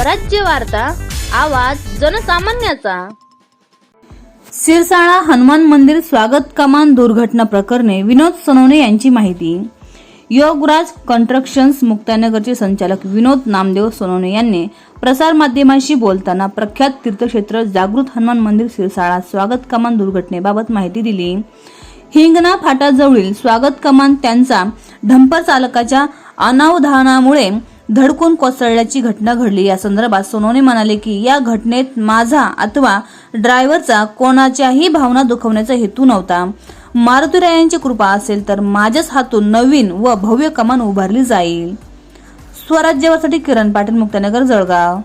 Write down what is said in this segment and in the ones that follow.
स्वराज्य वार्ता आवाज जनसामान्याचा. सिरसाळा हनुमान मंदिर स्वागत कमान दुर्घटना प्रकरणे विनोद सोनवणे यांची माहिती. योगराज कन्स्ट्रक्शन्स मुक्तानगरचे संचालक विनोद नामदेव सोनवणे यांनी प्रसार माध्यमांशी बोलताना प्रख्यात तीर्थक्षेत्र जागृत हनुमान मंदिर सिरसाळा स्वागत कमान दुर्घटनेबाबत माहिती दिली. हिंगणा फाटाजवळील स्वागत कमान त्यांचा ढंपर चालकाच्या अनावधानामुळे धडकून कोसळल्याची घटना घडली. या संदर्भात सोनोने म्हणाले की या घटनेत माझा अथवा ड्रायव्हरचा कोणाच्याही भावना दुखवण्याचा हेतू नव्हता. मारुतीरायांची कृपा असेल तर माझ्याच हातून नवीन व भव्य कमान उभारली जाईल. स्वराज्यावरसाठी किरण पाटील मुक्तानगर जळगाव.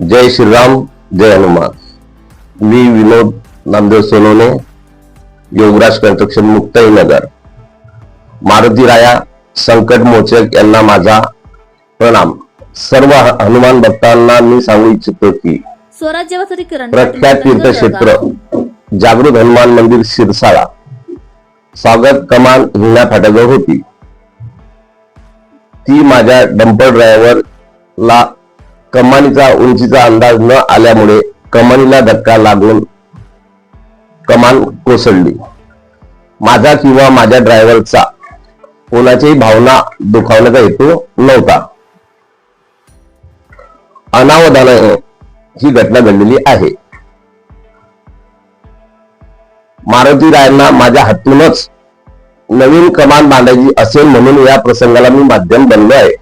जय श्रीराम जय हनुमान. मी विनोद नामदेव सोनोने योगराज कन्स्ट्रक्शन मुक्ताई नगर मारुती राया संकट मोचक यांना माझा प्रणाम. सर्व हनुमान भक्तांना मी सांगू इच्छितो की प्रख्यात तीर्थक्षेत्र. जागृत हनुमान मंदिर शिरसाळा. स्वागत कमान हिंगणा फाट्याजवळ होती. ती माझ्या डंपर ड्रायव्हरला कमानीचा उंचीचा अंदाज न आल्यामुळे कमानीला धक्का लागून कमान कोसळली. माझा किंवा माझ्या ड्रायव्हरचा कोणाच्याही भावना दुखावण्याचा हेतू नव्हता. अनावधानाने ही घटना घडलेली आहे. मारुती रायांना माझ्या हातूनच नवीन कमान बांधायची असेल म्हणून या प्रसंगाला मी माध्यम बनलो आहे.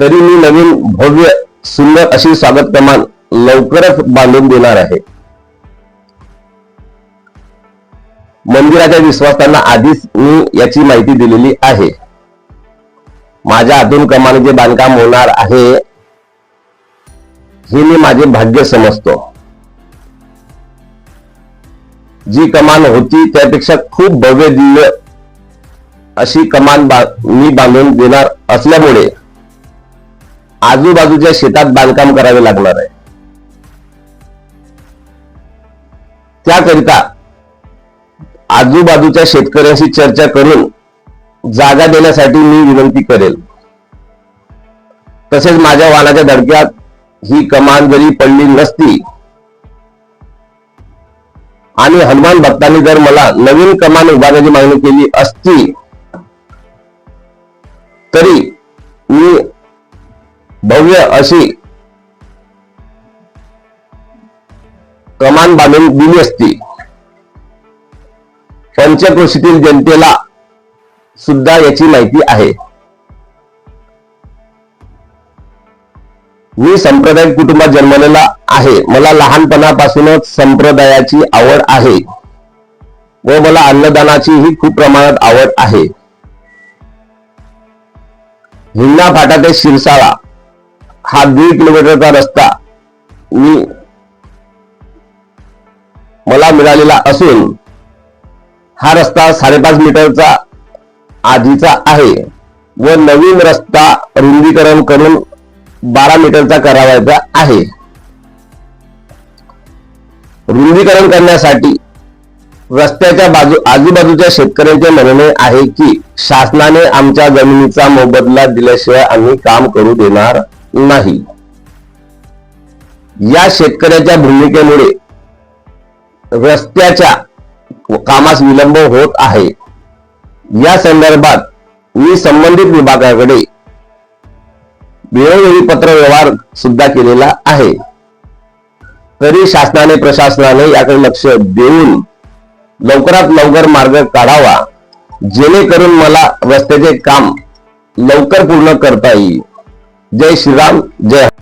तरी मी नवीन भव्य सुंदर अशी स्वागत कमान लवकरच बांधून देणार आहे. मंदिराच्या विश्वासांना आधीच मी याची माहिती दिलेली आहे. माझ्या हातून जे बांधकाम होणार आहे हे मी माझे भाग्य समजतो. जी कमान होती त्यापेक्षा खूप भव्य दिव्य अशी कमान बा- मी बांधून देणार असल्यामुळे आजूबाजूच्या शेतात बांधकाम करावे लागणार आहे. त्याकरिता आजूबाजूच्या शेतकऱ्यांशी चर्चा करून जागा देण्यासाठी मी विनंती करेल. तसेच माझ्या वाहनाच्या धडक्यात ही कमान जरी पडली नसती आणि हनुमान भक्तांनी जर मला नवीन कमान उभारण्याची मागणी केली असती तरी मी भव्य अशी कमान बांधून दिली असती. पंचक्रोशीतील जनतेला सुद्धा याची माहिती आहे. मी संप्रदायिक कुटुंबात जन्मलेला आहे. मला लहानपणापासूनच संप्रदायाची आवड आहे व मला अन्नदानाची ही खूप प्रमाणात आवड आहे. हिंगणा फाटा ते शिरसाळा हा दीड किलोमीटरचा रस्ता मी मला मिळालेला असून हा रस्ता साडेपाच मीटरचा आधीचा आहे व नवीन रस्ता रुंदीकरण करून बारा मीटरचा करावायचा आहे. रुंदीकरण करण्यासाठी रस्त्याच्या बाजू आजूबाजूच्या शेतकऱ्यांचे म्हणणे आहे की शासनाने आमच्या जमिनीचा मोबदला दिल्याशिवाय आम्ही काम करू देणार नाही. या शेतकऱ्याच्या भूमिकेमुळे रस्त्याच्या कामास विलंब होत आहे. या संदर्भात मी संबंधित विभागाकडे वेळोवेळी पत्र व्यवहार सुद्धा केलेला आहे. तरी शासनाने प्रशासनाने याकडे लक्ष देऊन लवकरात लवकर मार्ग काढावा जेणेकरून मला रस्त्याचे काम लवकर पूर्ण करता येईल. जय श्रीराम जय